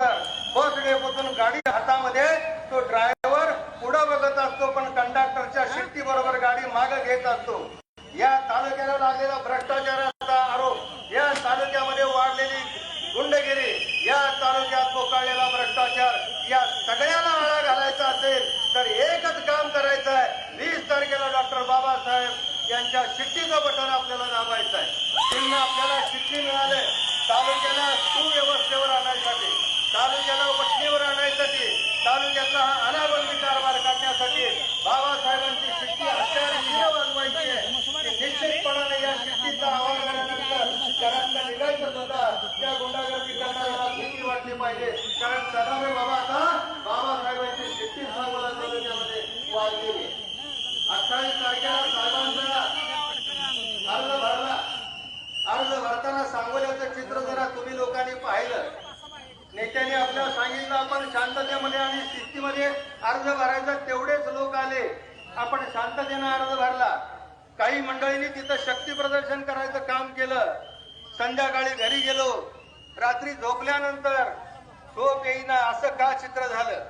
बस डेपोतून गाडी हातामध्ये तो ड्रायव्हर पुढे बघत असतो पण कंडक्टरच्या शिट्टी बरोबर गाडी मागे घेत असतो. या तालुक्याला लागलेला भ्रष्टाचाराचा आरोप या तालुक्यामध्ये वाढलेली गुंडगिरी या तालुक्यात पोकाळलेला भ्रष्टाचार या सगळ्याला आळा घालायचा असेल तर एकच काम करायचं आहे. वीस तारखेला डॉक्टर बाबासाहेब यांच्या शिट्टीचं बटन आपल्याला दाबायचं आहे. त्यांना आपल्याला शिट्टी मिळाले तालुक्याला सुव्यवस्थेवर आणण्यासाठी तालुक्याला वटणीवर आणण्यासाठी तालुक्यातला हा अनाबंदी कारभार काढण्यासाठी बाबासाहेबांची शिट्टी अत्यारिशीने वाजवायची आहे की निश्चितपणाने या शिट्टीचा आवाज झाल्यानंतर घरातला निघायचं सुद्धा त्या गुंडागर्दी करणाऱ्याला भीती वाटली पाहिजे कारण सदाभाई बाबा आता बाबासाहेबांची शिट्टी सांगोला तालुक्यामध्ये वाजलेली आहे. अठ्ठावीस तारखेला साहेबांचा अर्ज भरला अर्ज भरताना सांगोल्याचं चित्र जरा तुम्ही लोकांनी पाहिलं नेत्यांनी आपल्याला सांगितलं आपण शांततेमध्ये आणि शिस्तीमध्ये अर्ज भरायचा तेवढेच लोक आले आपण शांततेनं अर्ज भरला. काही मंडळींनी तिथं शक्ती प्रदर्शन करायचं काम केलं. संध्याकाळी घरी गेलो. रात्री झोपल्यानंतर झोप येईना असं का चित्र झालं?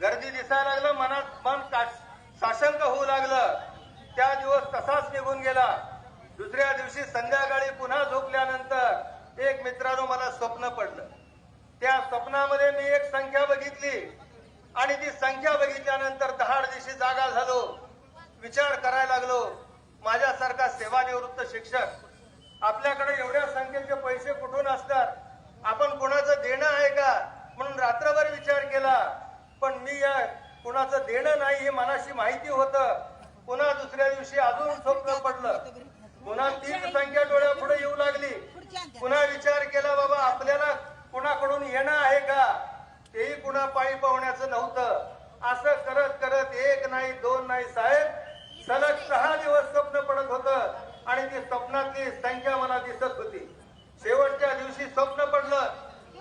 गर्दी दिसायला लागलं मनात मन साशंक होऊ लागलं. त्या दिवस तसाच निघून गेला. दुसऱ्या दिवशी संध्याकाळी पुन्हा झोपल्यानंतर एक मित्रानं मला स्वप्न पडलं. त्या स्वप्नामध्ये मी एक संख्या बघितली. आणि ती संख्या बघितल्यानंतर दहाड दिवशी जागा झालो. विचार करायला लागलो. माझ्यासारखा सेवानिवृत्त शिक्षक. आपल्याकडे एवढ्या संख्येचे पैसे कुठून असतात? आपण कुणाचं देणं आहे का? म्हणून रात्रभर विचार केला. पण मी या कुणाचं देणं नाही हे मनाशी माहिती होतं. पुन्हा दुसऱ्या दिवशी अजून स्वप्न पडलं. पुन्हा तीच संख्या डोळ्यापुढे येऊ लागली. पुन्हा विचार केला बाबा आपल्याला कुणाकडून येणं आहे का? तेही कुणा पायी पाहुण्याचं नव्हतं. असं करत करत एक नाही दोन नाही साहेब सलग सहा दिवस स्वप्न पडत होतं आणि ती स्वप्नातली संख्या मला दिसत होती. शेवटच्या दिवशी स्वप्न पडलं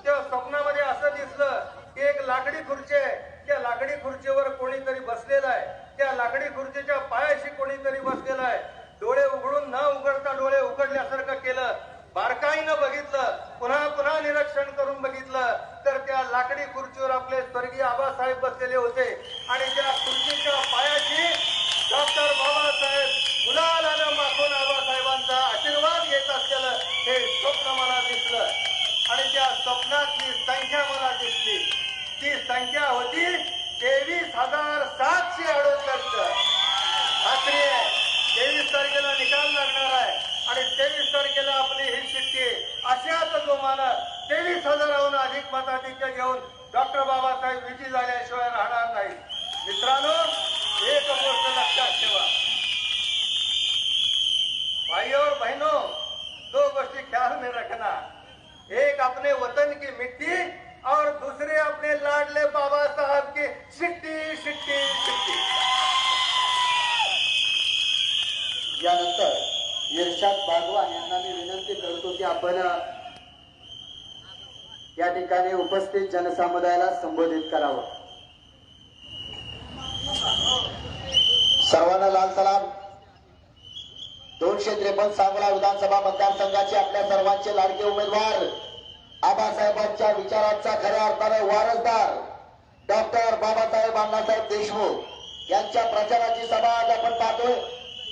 त्या स्वप्नामध्ये असं दिसलं की एक लाकडी खुर्ची आहे त्या लाकडी खुर्चीवर कोणीतरी बसलेला आहे त्या लाकडी खुर्चीच्या पायाशी कोणीतरी बसलेला आहे डोळे उघडून न उघडता डोळे उघडल्यासारखं केलं बारकाईनं बघितलं पुन्हा पुन्हा निरीक्षण करून बघितलं तर त्या लाकडी खुर्चीवर आपले स्वर्गीय आबासाहेब बसलेले होते आणि त्या खुर्चीच्या पायाशी डॉक्टर बाबासाहेब गुलालानं माखून आबासाहेबांचा आशीर्वाद घेत असलेलं हे स्वप्न मला दिसलं. आणि त्या स्वप्नातली संख्या मला दिसली. ती संख्या होती तेवीस हजार सातशे अडुसष्ट. खात्री आहे तेवीस तारखेला निकाल लागणार आहे. आणि तेवीस तारखेला आपली ही शिट्टी अशाच जोमानं तेवीस हजाराहून अधिक मताधिक्य घेऊन डॉक्टर बाबासाहेब विजयी झाल्याशिवाय राहणार नाही मित्रांनो एक गोष्ट लक्षात ठेवा भाइयों और बहनों दो गोष्टी ख्याल में रखना एक अपने वतन की मिट्टी और दूसरे अपने लाडले बाबा साहब की सिट्टी सिट्टी सिट्टी यानंतर इर्शाद बागवान यांना मी विनंती करतो की आपण या ठिकाणी उपस्थित जनसमुदायाला संबोधित करावं. सर्वांना लाल सलाम. दोनशे त्रेपन्न सांगोला विधानसभा मतदारसंघाचे आपल्या सर्वांचे लाडके उमेदवार आबासाहेबांच्या विचारांचा खऱ्या अर्थाने वारसदार डॉक्टर बाबासाहेब अण्णासाहेब देशमुख यांच्या प्रचाराची सभा आज आपण पाहतोय.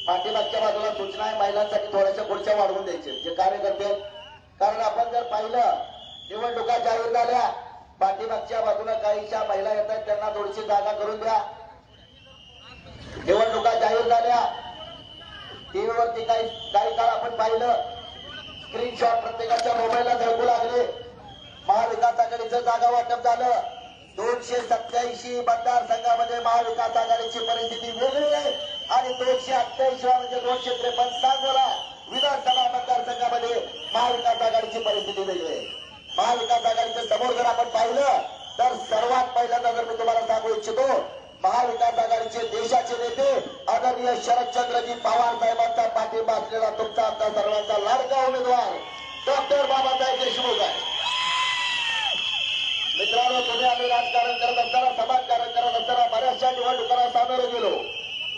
पाठीमागच्या बाजूला सूचना आहे महिलांसाठी थोड्याशा खुर्च्या वाढवून द्यायचे जे कार्यकर्ते कारण आपण जर पाहिलं निवडणुका जाहीर झाल्या. पाठीमागच्या बाजूला काहीशा महिला येत आहेत त्यांना थोडीशी जागा करून द्या. निवडणुका जाहीर झाल्या. टीव्हीवरती काही काही काळ आपण पाहिलं. स्क्रीनशॉट प्रत्येकाच्या मोबाईलला झळकू लागले. महाविकास आघाडीचं जागा वाटप झालं. दोनशे सत्याऐंशी मतदारसंघामध्ये महाविकास आघाडीची परिस्थिती वेगळी आहे. आणि दोनशे अठ्ठ्याऐंशी म्हणजे दोनशे त्रेपन्न सांगोला विधानसभा मतदारसंघामध्ये महाविकास आघाडीची परिस्थिती वेगळी आहे. महाविकास आघाडीचं समोर जर आपण पाहिलं तर सर्वात पहिल्यांदा जर मी तुम्हाला सांगू इच्छितो महाविकास आघाडीचे देशाचे नेते आदरणीय शरदचंद्रजी पवार साहेबांचा पाठिंबा असलेला तुमचा आमचा सर्वांचा लाडका उमेदवार डॉक्टर बाबासाहेब देशमुख आहे. मित्रांनो तुम्ही आम्ही राजकारण करत असताना समाजकारण करत असताना बऱ्याचशा निवडणुकांना सामोरे गेलो.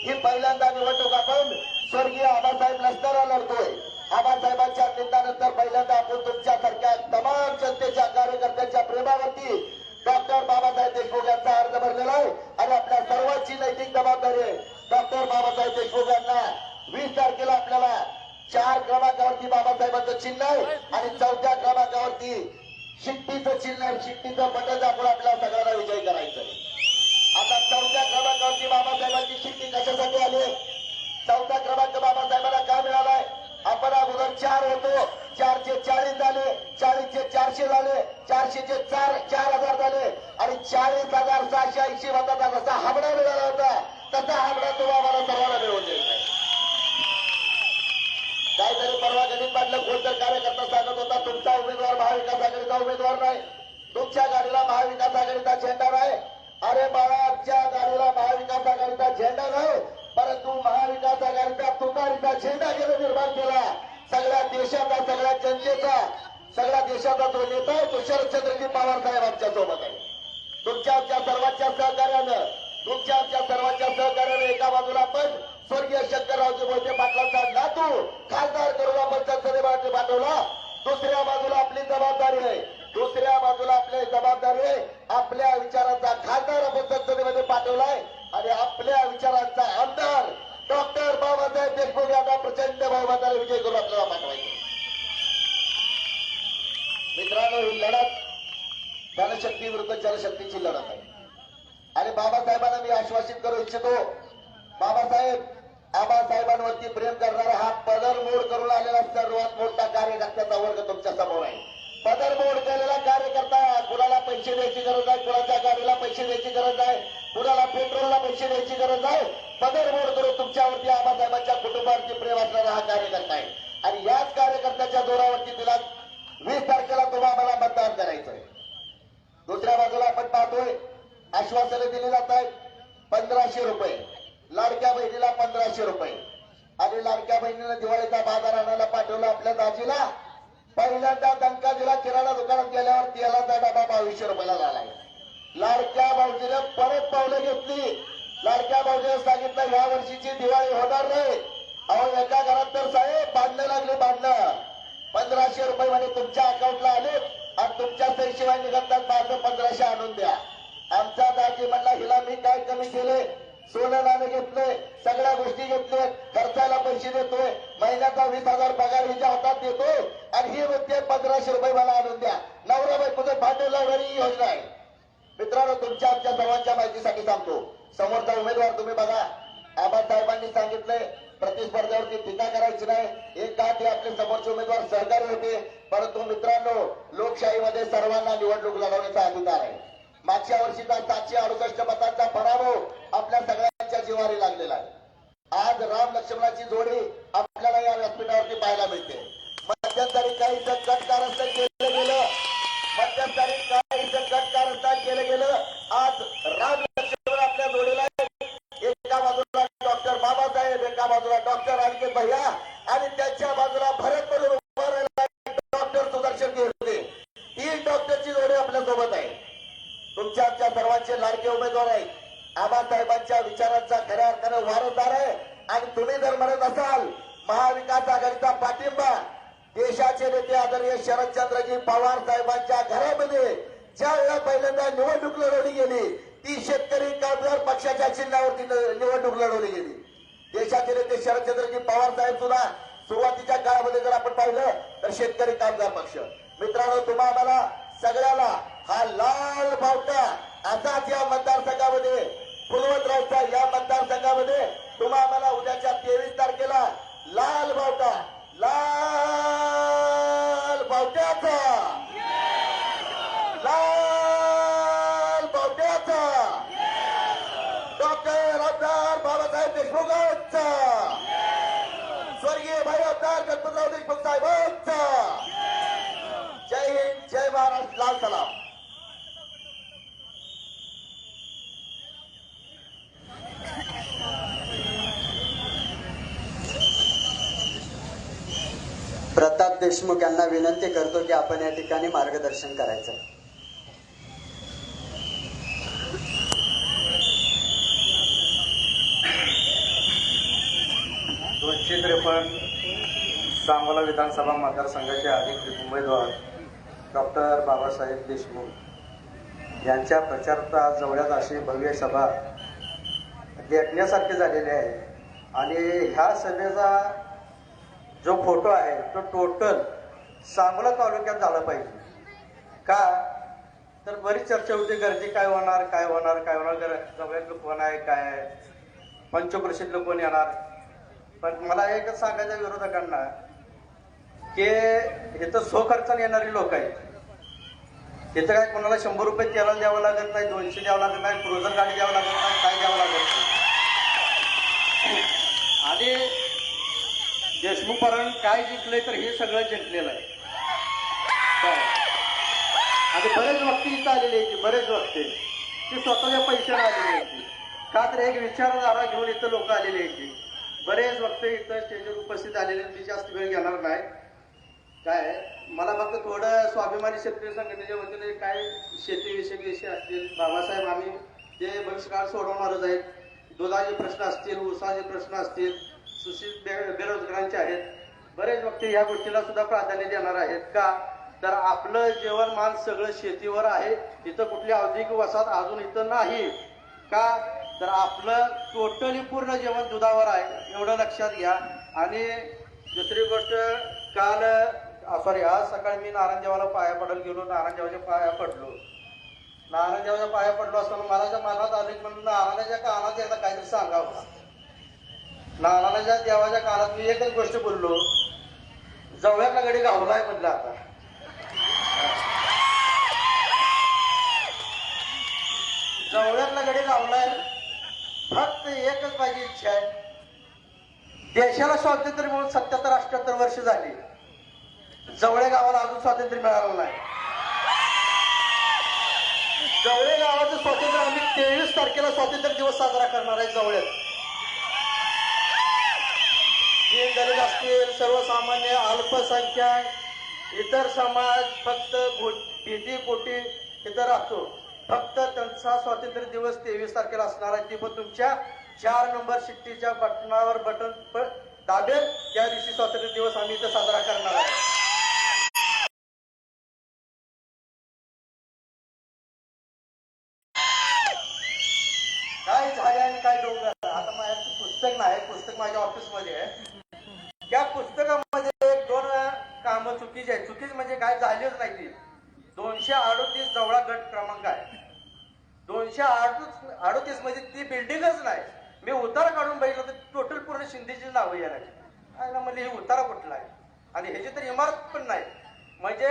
ही पहिल्यांदा निवडणूक आपण स्वर्गीय आबासाहेब नसताना लढतोय. आबासाहेबांच्या निंदानंतर पहिल्यांदा आपण तुमच्यासारख्या तमाम जनतेच्या कार्यकर्त्यांच्या प्रेमावरती डॉक्टर बाबासाहेब देशमुख यांचा अर्ज भरलेला आहे आणि आपल्या सर्वांची नैतिक जबाबदारी आहे. डॉक्टर बाबासाहेब देशमुख यांना वीस तारखेला आपल्याला चार क्रमांकावरती बाबासाहेबांचं चिन्ह आहे आणि चौथ्या क्रमांकावरती शिट्टीचं चिन्ह आहे शिट्टीचं बटन दाखवून आपल्याला सगळ्यांना विजय करायचं आता चौथ्या क्रमांकावरती बाबासाहेबांची देशाचा सगळ्या जनतेचा सगळ्या देशाचा जो नेता आहे तो शरदचंद्रजी पवार साहेब आमच्यासोबत आहे. तुमच्या आमच्या सर्वांच्या सहकार्यानं तुमच्या आमच्या सर्वांच्या सहकार्यानं एका बाजूला आपण स्वर्गीय शंकररावजी मोठे पाटलांचा नातू खासदार करून आपण संसदेमध्ये पाठवला. दुसऱ्या बाजूला आपली जबाबदारी आहे दुसऱ्या बाजूला आपली जबाबदारी आहे आपल्या विचारांचा खासदार आपण संसदेमध्ये पाठवलाय आणि आपल्या विचारांचा आमदार डॉक्टर बाबासाहेब देशमुख यांना प्रचंड बहुमताने विजय करून आपल्याला पाठवायचं मित्रांनो ही लढत जनशक्ती विरुद्ध जनशक्तीची लढत आहे आणि बाबासाहेबांना मी आश्वासित करू इच्छितो बाबासाहेब आबासाहेबांवरती प्रेम करणारा हा पदर मोड करून आलेला सर्वात मोठा कार्यकर्त्याचा वर्ग तुमच्यासमोर आहे. पदर मोड केलेला कार्यकर्ता कुणाला पैसे द्यायची गरज आहे? कुणाच्या गाडीला पैसे द्यायची गरज आहे? कुणाला पेट्रोलला पैसे द्यायची गरज आहे? पदर मोड करून तुमच्यावरती आबासाहेबांच्या कुटुंबावरती प्रेम असणारा हा कार्यकर्ता आहे. आणि याच कार्यकर्त्याच्या जोरावरती तिला वीस तारखेला तुम्हाला मला मतदान करायचं आहे दुसऱ्या बाजूला आपण पाहतोय आश्वासनं दिली जात आहेत पंधराशे रुपये. लाडक्या बहिणीला पंधराशे रुपये. आणि लाडक्या बहिणीला दिवाळीचा बाजार आणायला पाठवलं आपल्या दाजीला. पहिल्यांदा दणका दिला किराणा दुकानात गेल्यावर तेलाचा डबा बावीसशे रुपयाला झालाय लाडक्या भाऊजीने परत पावलं घेतली. लाडक्या भाऊजीने सांगितलं ह्या वर्षीची दिवाळी होणार नाही. अहो एका घरात तर साहेब बांधणं लागले बांधणं पंधराशे रुपये म्हणे तुमच्या अकाउंटला आले आणि तुमच्या सहीशिवाय निघतात माझं पंधराशे आणून द्या. आमचा दाजी म्हणला हिला मी काय कमी केले सोनं नाणं घेतलंय सगळ्या गोष्टी घेतल्यात खर्चाला पैसे देतोय महिन्याचा वीस हजार पगार हिच्या हातात देतोय आणि ही म्हणते पंधराशे रुपये मला आणून द्या. नवरा बायकोचं भांडे लावणारी ही योजना आहे. मित्रांनो तुमच्या आमच्या सर्वांच्या माहितीसाठी सांगतो. समोरचा उमेदवार तुम्ही बघा. आबासाहेबांनी सांगितलंय प्रतिस्पर्ध्यावरती टीका करायची नाही. एक का ते आपले समोरचे उमेदवार सहकारी होते. परंतु मित्रांनो लोकशाहीमध्ये सर्वांना निवडणूक लढवण्याचा अधिकार आहे. मागच्या वर्षीचा सातशे अडुसष्ट मतांचा पराभव आपल्या सगळ्यांच्या जिवारी लागलेला आहे. आज राम लक्ष्मणाची जोडी आपल्याला या व्यासपीठावरती पाहायला मिळते. मध्यंतरी काही कट कारस्थान केलं गेलं मध्यंतरी काही कट कारस्थान केलं गेलं आज राम लक्ष्मण आपल्या जोडीला एका बाजूला डॉक्टर बाबासाहेब एका बाजूला डॉक्टर आणखी भैया आणि त्याच्या बाजूला भरत म्हणून उभा राहिला डॉक्टर सुदर्शन गिरते तीन डॉक्टरची जोडी आपल्यासोबत आहे तुमच्या आमच्या सर्वांचे उमेदवार आहे आबासाहेबांच्या विचारांचा खऱ्या अर्थानं वारसदार आहे. आणि तुम्ही जर म्हणत असाल महाविकास आघाडीचा पाठिंबा देशाचे नेते आदरणीय शरदचंद्रजी पवार साहेबांच्या घरामध्ये ज्या वेळा पहिल्यांदा निवडणूक लढवली गेली ती शेतकरी कामगार पक्षाच्या चिन्हावरती निवडणूक लढवली गेली. देशाचे नेते शरदचंद्रजी पवार साहेब सुद्धा सुरुवातीच्या काळामध्ये जर आपण पाहिलं तर शेतकरी कामगार पक्ष. मित्रांनो तुम्हा आम्हाला सगळ्याला हा लाल बावटा असाच या मतदारसंघामध्ये फुलवंतरावचा या मतदारसंघामध्ये तुम्हा आम्हाला उद्याच्या तेवीस तारखेला लाल बावटा लाल बावट्याचा. लाल बावट्याचा. डॉक्टर आमदार बाबासाहेब देशमुखांचा. स्वर्गीय भाई आमदार गणपतराव देशमुख साहेबांचा जय हिंद जय महाराष्ट्र लाल सलाम प्रताप देशमुख यांना विनंती करतो की आपण या ठिकाणी मार्गदर्शन करायचं. दोनशे त्रेपन्न सांगोला विधानसभा मतदारसंघाचे अधिकृत उमेदवार डॉक्टर बाबासाहेब देशमुख यांच्या प्रचारता जवळच जवळ्यात अशी भव्य सभा देखण्यासारखी झालेली आहे. आणि ह्या सभेचा जो फोटो आहे तो टोटल सांगोला तालुक्यात झाला पाहिजे. का? तर बरीच चर्चा होती गर्दी काय होणार काय होणार काय होणार गर जवळ्यातलं कोण आहे काय आहे? पंचकृषीतलं कोण येणार? पण मला एकच सांगायचं विरोधकांना की इथं सो खर्चाने येणारी लोक आहेत. इथं काय कोणाला शंभर रुपये तेला द्यावं लागत नाही दोनशे द्यावं लागत नाही क्रुझर गाडी द्यावं लागत नाही काय द्यावं लागत नाही. आणि देशमुख परण काय जिंकले तर हे सगळं जिंकलेलं आहे. काय? आणि बरेच वक्ते इथं आलेले आहेत बरेच वक्ते ते स्वतःच्या पैशाने आलेले होते का. तर एक विचारधारा घेऊन इथं लोक आलेले आहेत बरेच वक्ते इथं स्टेजवर उपस्थित आलेले आहेत. मी जास्त वेळ घेणार नाही. काय? मला फक्त थोडं स्वाभिमानी शेतकरी संघटनेच्या वतीने काय शेतीविषयक विषय असतील बाबासाहेब आम्ही ते भविष्यकाळ सोडवणारच आहेत दुधाचे प्रश्न असतील ऊसाचे प्रश्न असतील सुशील बे बेरोजगारांचे आहेत. बरेच व्यक्ती ह्या गोष्टीला सुद्धा प्राधान्य देणार आहेत का? तर आपलं जेवणमान सगळं शेतीवर आहे. इथं कुठली औद्योगिक वसाहत अजून इथं नाही. का? तर आपलं टोटली पूर्ण जेवण दुधावर आहे. एवढं लक्षात घ्या. आणि दुसरी गोष्ट काल सॉरी आज सकाळी मी नारायणदेवाला पाया पडायला गेलो. नारायणदेवाच्या पाया पडलो. नारायणदेवाच्या पाया पडलो असताना मला मनात आले म्हणून नारायणाच्या कानात एकदा काहीतरी सांगावं. नारायणाच्या देवाच्या कानात मी एकच गोष्ट बोललो. जवळ्यातला गडी गावलाय म्हणलं आता. जवळ्यातला गडी गावलाय फक्त एकच माझी इच्छा आहे. देशाला स्वातंत्र्य मिळून सत्याहत्तर अठ्याहत्तर वर्ष झाली. जवळे गावाला अजून स्वातंत्र्य मिळालं नाही. जवळे गावाचं स्वातंत्र्य आम्ही तेवीस तारखेला स्वातंत्र्य दिवस साजरा करणार आहे जवळ्यात दीन दलित असतील सर्वसामान्य अल्पसंख्याक इतर समाज फक्त भीती पोटी इतर असतो फक्त त्यांचा स्वातंत्र्य दिवस तेवीस तारखेला असणार आहे. ती पण तुमच्या चार नंबर शिट्टीच्या बटनावर बटन दाबेल. त्या दिवशी स्वातंत्र्य दिवस आम्ही इथं साजरा करणार आहे काय झाले आणि काय डोंगर? आता माझ्या पुस्तक नाही पुस्तक माझ्या ऑफिसमध्ये आहे. चुकीची आहे. चुकीच म्हणजे काय झालीच नाही ती. दोनशे अडोतीस जवळा गट क्रमांक आहे. दोनशे अडोतीस अडोतीस म्हणजे ती बिल्डिंगच नाही. मी उतारा काढून बघितलं तर टोटल पूर्ण शिंदेची नावं यायला ना म्हणजे हे उतारा कुठला आहे? आणि ह्याची तर इमारत पण नाही. म्हणजे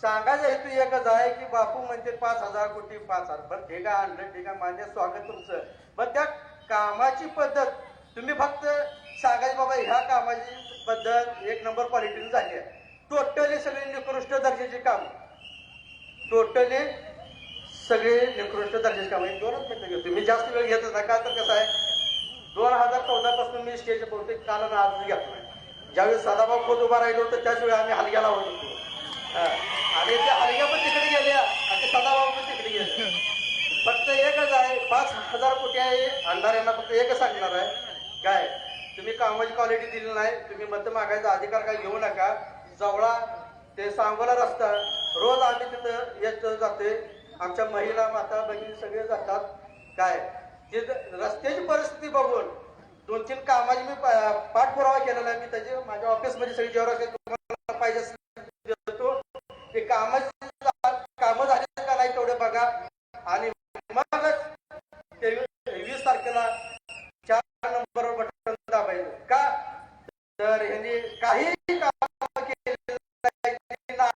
सांगायचा हेतू एकच आहे की बापू म्हणते पाच हजार कोटी पाच हजार. बरं ठीक आहे आणलं ठीक आहे मान्य स्वागत तुमचं. पण त्या कामाची पद्धत तुम्ही फक्त सांगायची बाबा ह्या कामाची पद्धत एक नंबर क्वालिटीने झाली आहे. टोटली सगळे निकृष्ट दर्जाचे काम. टोटली सगळे निकृष्ट दर्जाचे काम. आहे दोनच मिनिटं घेतो. मी जास्त वेळ घेत नाही. का तर कसं आहे दोन हजार चौदा पासून मी स्टेज बहुतेक काल आणि आज घेतलाय. ज्यावेळी सदाभाऊ खोत उभा राहिलो होतो त्याच वेळी आम्ही हलग्याला होतो. आणि त्या हलग्या पण तिकडे गेल्या आणि सदाभाऊ पण तिकडे गेले. फक्त एकच आहे पाच हजार कोटी आहे. अंधाऱ्यांना फक्त एकच सांगणार आहे. काय? तुम्ही कामाची क्वालिटी दिली नाही. तुम्ही मत मागायचा अधिकार काय घेऊ नका. जवळा ते सांगोला रस्ता. रोज आम्ही तिथं येत जाते. आमच्या महिला माता बहिणी सगळे जातात. काय? ते रस्त्याची परिस्थिती बघून दोन तीन कामाची मी पाठपुरावा केलेला आहे. मी त्याचे माझ्या ऑफिसमध्ये सगळी जेव्हा तुम्हाला पाहिजे देतो. ते कामाची कामं झाली का नाही तेवढे बघा. आणि